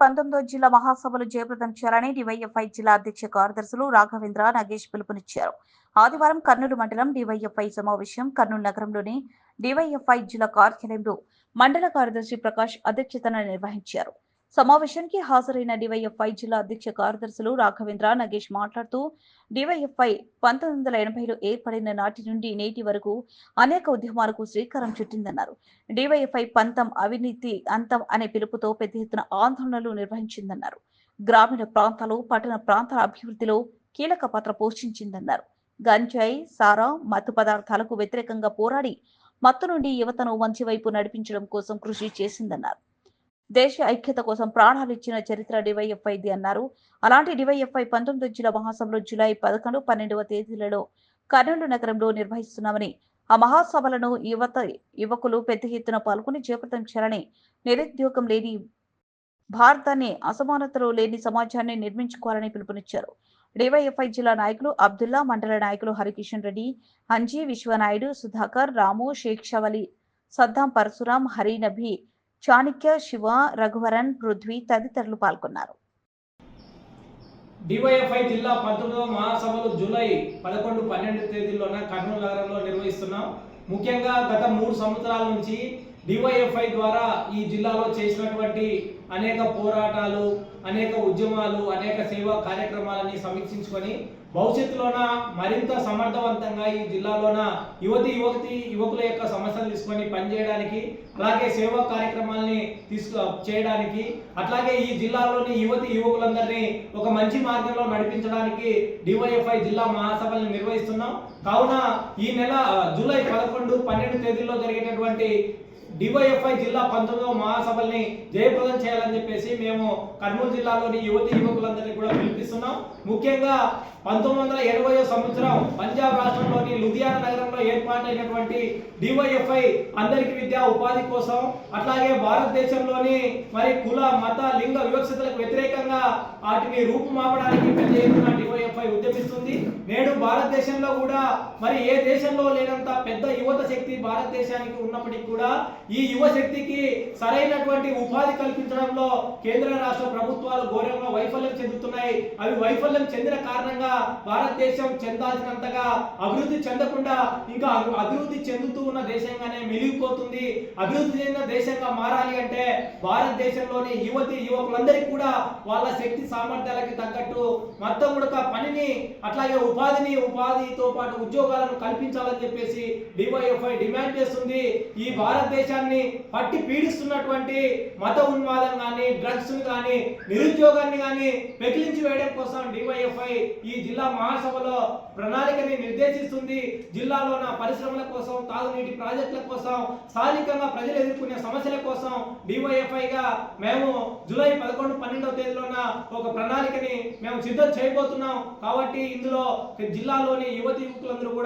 పంతొమ్మిదో జిల్లా మహాసభలు జయప్రదం చేయాలని డివైఎఫ్ఐ జిల్లా అధ్యక్ష కార్యదర్శులు రాఘవేంద్ర నగేష్ పిలుపునిచ్చారు. ఆదివారం కర్నూలు మండలం డివైఎఫ్ఐ సమావేశం కర్నూలు నగరంలోని డివైఎఫ్ఐ జిల్లా కార్యాలయంలో మండల కార్యదర్శి ప్రకాష్ అధ్యక్షతన నిర్వహించారు. సమావేశానికి హాజరైన డివైఎఫ్ఐ జిల్లా అధ్యక్ష కార్యదర్శులు రాఘవేంద్ర నగేష్ మాట్లాడుతూ డివైఎఫ్ఐ పంతొమ్మిది వందల ఎనభైలో ఏర్పడిన నాటి నుండి నేటి వరకు అనేక ఉద్యమాలకు శ్రీకారం చుట్టిందన్నారు. డివైఎఫ్ఐ పంతం అవినీతి అంతం అనే పిలుపుతో పెద్ద ఎత్తున ఆందోళనలు నిర్వహించిందన్నారు. గ్రామీణ ప్రాంతాలు పట్టణ ప్రాంతాల అభివృద్ధిలో కీలక పాత్ర పోషించిందన్నారు. గంజాయి సారా మత్తు పదార్థాలకు వ్యతిరేకంగా పోరాడి మత్తు నుండి యువతను మంచి వైపు నడిపించడం కోసం కృషి చేసిందన్నారు. దేశ ఐక్యత కోసం ప్రాణాలు ఇచ్చిన చరిత్ర డివైఎఫ్ఐది అన్నారు. అలాంటి డివైఎఫ్ఐ పంతొమ్మిది జిల్లా మహాసభలో జూలై పదకొండు పన్నెండవ తేదీలలో కర్నూలు నగరంలో నిర్వహిస్తున్నామని ఆ మహాసభలను యువత యువకులు పెద్ద ఎత్తున పాల్గొని చేపట్టించాలని నిరుద్యోగం లేని భారతాన్ని అసమానతలు లేని సమాజాన్ని నిర్మించుకోవాలని పిలుపునిచ్చారు. డివైఎఫ్ఐ జిల్లా నాయకులు అబ్దుల్లా మండల నాయకులు హరికిషన్ రెడ్డి అంజీ విశ్వనాయుడు సుధాకర్ రాము షేక్ షవలి సద్దాం పరశురాం హరి నభి చాణక్య శివ రఘువరన్ పృథ్వీ తదితరులు పాల్గొన్నారు. డివైఎఫ్ఐ జిల్లా పంతొమ్మిదవ మహాసభలు జూలై పదకొండు పన్నెండు తేదీల్లోన కర్నూలు నగరంలో నిర్వహిస్తున్నాం. ముఖ్యంగా గత మూడు సంవత్సరాల నుంచి డివైఎఫ్ఐ ద్వారా ఈ జిల్లాలో చేసినటువంటి అనేక పోరాటాలు అనేక ఉద్యమాలు అనేక సేవా కార్యక్రమాలని సమీక్షించుకొని భవిష్యత్తులోన మరింత సమర్థవంతంగా ఈ జిల్లాలోన యువతి యువతి యువకుల యొక్క సమస్యలు తీసుకొని పనిచేయడానికి అలాగే సేవా కార్యక్రమాలని తీసుకు చేయడానికి అట్లాగే ఈ జిల్లాలోని యువతి యువకులందరినీ ఒక మంచి మార్గంలో నడిపించడానికి డివైఎఫ్ఐ జిల్లా మహాసభల్ని నిర్వహిస్తున్నాం. కావున ఈ నెల జూలై పదకొండు పన్నెండు తేదీల్లో జరిగేటటువంటి డివైఎఫ్ఐ జిల్లా పంతొమ్మిదవ మహాసభల్ని జయప్రదం చేయాలని చెప్పేసి మేము కర్నూలు జిల్లాలోని యువతి యువకులందరినీ కూడా పిలిపిస్తున్నాం. ముఖ్యంగా పంతొమ్మిది వందల ఎనభై సంవత్సరం పంజాబ్ రాష్ట్రంలోని లుధియానా నగరంలో ఏర్పాటైనటువంటి డివైఎఫ్ఐ అందరికి విద్యా ఉపాధి కోసం అట్లాగే భారతదేశంలోని మరి కుల మత లింగ వివక్షతలకు వ్యతిరేకంగా వాటిని రూపుమాపడానికి పెద్ద ఎత్తున డివైఎఫ్ఐ ఉద్యమిస్తుంది. నేడు భారతదేశంలో కూడా మరి ఏ దేశంలో లేనంత పెద్ద యువత శక్తి భారతదేశానికి ఉన్నప్పటికీ కూడా ఈ యువ శక్తికి సరైనటువంటి ఉపాధి కల్పించడంలో కేంద్ర రాష్ట్ర ప్రభుత్వాలు ఘోరంగా వైఫల్యం చెందుతున్నాయి. అవి వైఫల్యం చెందిన కారణంగా భారతదేశం చెందాల్సినంతగా అభివృద్ధి చెందకుండా ఇంకా అభివృద్ధి చెందుతూ ఉన్న దేశంగానే మెలిగిపోతుంది. అభివృద్ధి చెందిన దేశంగా మారాలి అంటే భారతదేశంలోని యువతి యువకులందరికీ కూడా వాళ్ళ శక్తి సామర్థ్యాలకి తగ్గట్టు మొత్తం కూడా పనిని అట్లాగే ఉపాధిని ఉపాధితో పాటు ఉద్యోగాలను కల్పించాలని చెప్పేసి డివైఎఫ్ఐ డిమాండ్ చేస్తుంది. ఈ భారతదేశం దేశాన్ని పట్టి పీడిస్తున్నటువంటి మత ఉన్మాదం కానీ డ్రగ్స్ కానీ నిరుద్యోగాన్ని కానీ పెకిలించి వేయడం కోసం డివైఎఫ్ఐ ఈ జిల్లా మహాసభలో ప్రణాళికని నిర్దేశిస్తుంది. జిల్లాలో నా పరిశ్రమల కోసం తాగునీటి ప్రాజెక్టుల కోసం స్థానికంగా ప్రజలు ఎదుర్కొనే సమస్యల కోసం డివైఎఫ్ఐగా మేము జూలై పదకొండు పన్నెండవ తేదీలోన ఒక ప్రణాళికని మేము సిద్ధం చేయబోతున్నాం. కాబట్టి ఇందులో జిల్లాలోని యువతి యువకులందరూ కూడా